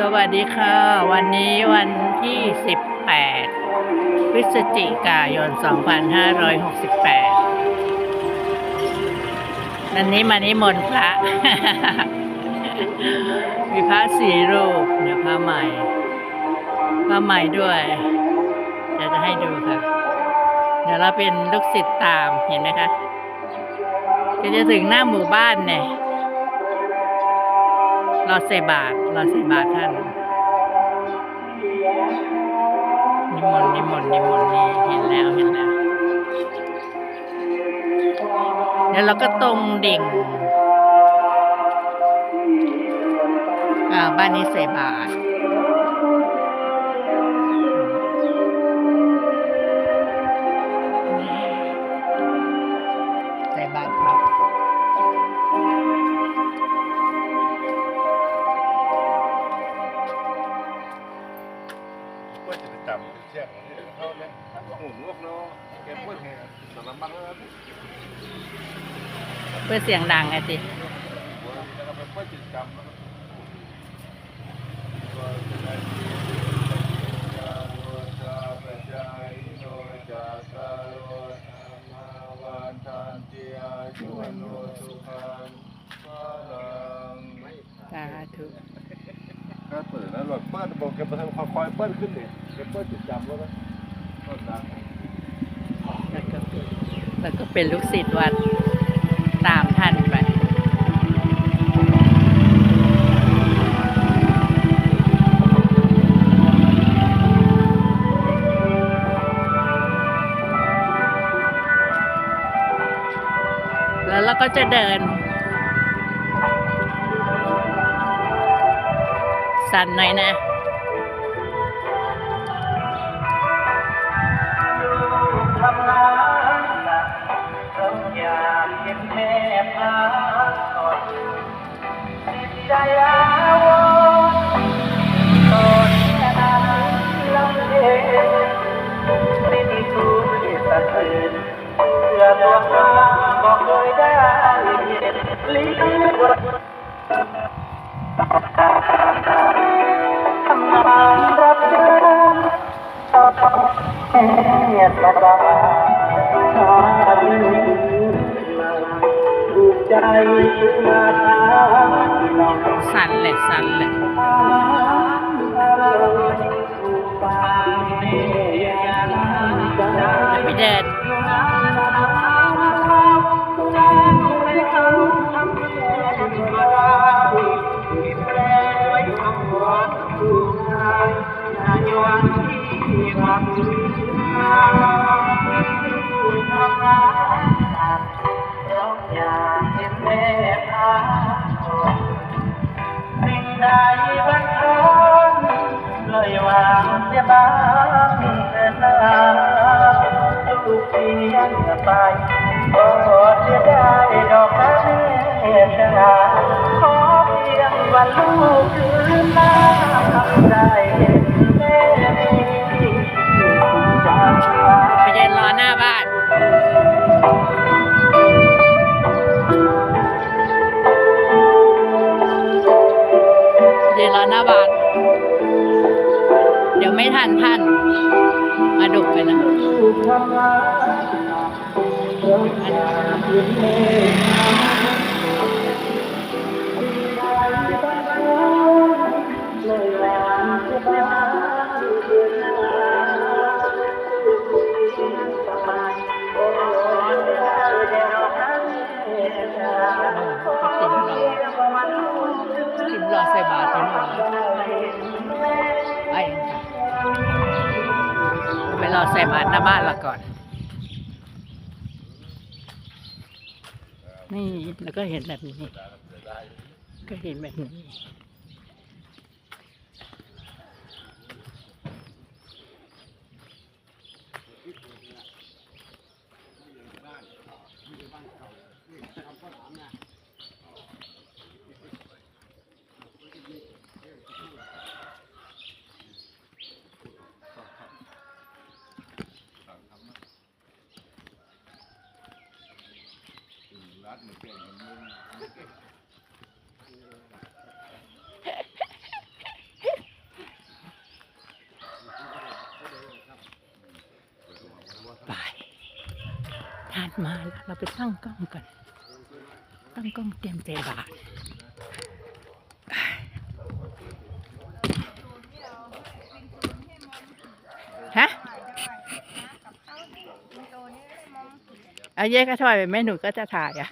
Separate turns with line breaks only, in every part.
สวัสดีค่ะ วันนี้วันที่ 18 พฤศจิกายน 2568 วันนี้มานิมนต์พระ มีพระสีรูปเนี่ยพระใหม่พระใหม่ด้วยเดี๋ยวจะให้ดูค่ะ เดี๋ยวเราเป็นลูกศิษย์ตามเห็นไหมคะก็จะถึงหน้าหมู่บ้านเนี่ย ราใส่บาทรอใส่บาทท่านนิมนต์นิมนต์นิมนต์นี่เห็นแล้วเห็นแล้วเดี๋ยวเราก็ตรงดิ่งอ่าบ้านนี้ใส่บาท
เพื่
อเสียงดังไงสิ
แล้วก็ไปพูดจิตจำแล้ววันโนสุขังพลัง
สาธุ
ก็เปิดแล้วหลอดเปิดบอกแกมาทำคอยเปิดขึ้นเนี่ยแกเปิดจิตจำแล้วนะก็ดัง
แล้วก็เป็นแล้วก็เป็นลูกศิษย์วัด ตามท่านไปแล้วเราก็จะเดิน สั่นหน่อยนะ
Sale, sale. างเสียบ้างเถิดนาลูกเพียงไปโอ้เสียดายดอกไม้ชนาขอเพียงวันลูกคืนมาได้เห็นแม่มีจาก
ไปเดินรอหน้าบ้านเดินรอหน้าบ้าน เดี๋ยวไม่ทันท่าน มาดุไปนะ
ลูกทำงานเราอยากเห็นแม่เลยวางเสียบ้างเถิดนาลูกเพียงไปโอ้เสียดายดอกไม้ชนาขอเร
อใส่บาตรไปหน่อย รอใส่บาตรหน้าบ้านเราก่อน นี่แล้วก็เห็นแบบนี้ ก็เห็นแบบนี้ั
ดมันเก่งมันมึนไป
ทานมาเราไปตั้งกล้องกัน ตั้งกล้องเต็มเจบาท อาเย่ก็ถอยไปแม่หนูก็จะถ่ายอะ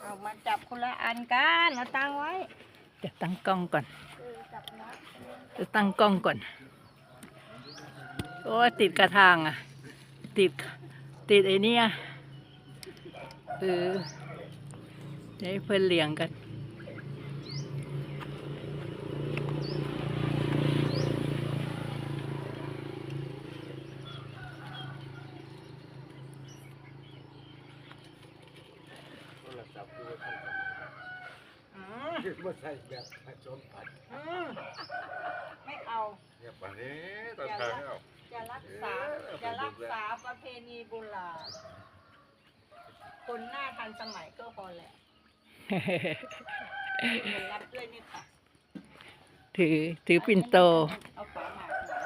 เอามาจับคนละอันกันแล้วตั้งไว้
เดี๋ยวตั้งกล้องก่อน
เออจับนะ
จะตั้งกล้องก่อนโอ้ยติดกระทางอะ ติดติดไอ้เนี่ยเออเดี๋ยวให้เพื่อนเลี้ยงกัน
อืม
มาใส่แบบผสมผัด
อืมไม่เอา
เนี่ยปันนี้ตอนทางเอา
จะรักษาจะรักษาประเพณีโบราณคนหน้าทันสมัยก็พอแหละเงินรับด้วยนี่ค่ะ
ถือถือปิ่นโต
เอาฝาหมากหน่อย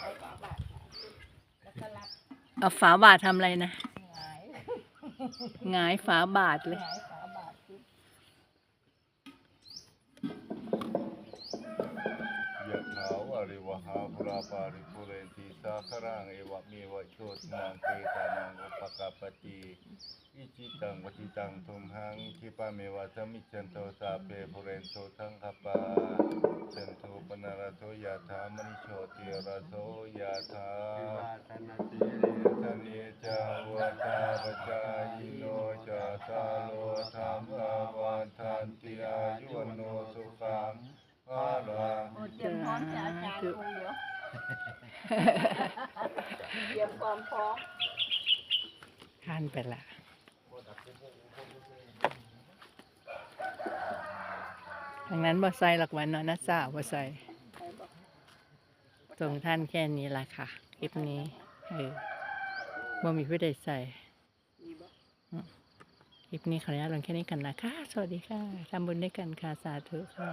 เอาฝาบาทแล้วก็รับ
เอาฝาบาททำอะไรนะ
หงาย
หงายฝาบาทเลย
หงายฝาบาทสิ
ยะถาวาริวหาภ ราปาริปุเรนติสาครังเอวะเมวะโชตินังเปตานังอุปกปปติอิจิตังวจิตังทุมหังคิปะเมวะสมิจันโตสาเปปุเรนโตทังคปาจันโทปนารโทยะถามณิโชติระโสยะถาธนิจาวตาปจายโนจตาโลธรรมวันทันติอายุวโนสุขังภาลัง
เตรียมพร้อมจะอาจารย์คง เดี๋ยวเตรียมความพร้อม
ท่านไปละทางนั้นบ่ใส่หลักวันเนาะนะจ้าบ่ใส่ส่งท่านแค่นี้ละค่ะ คลิปนี้เออบ่มีผู้ใดใส่
มีบ่
คลิปนี้ขออนุญาตลงแค่นี้กันนะคะ สวัสดีค่ะทำบุญด้วยกันค่ะ สาธุค่ะ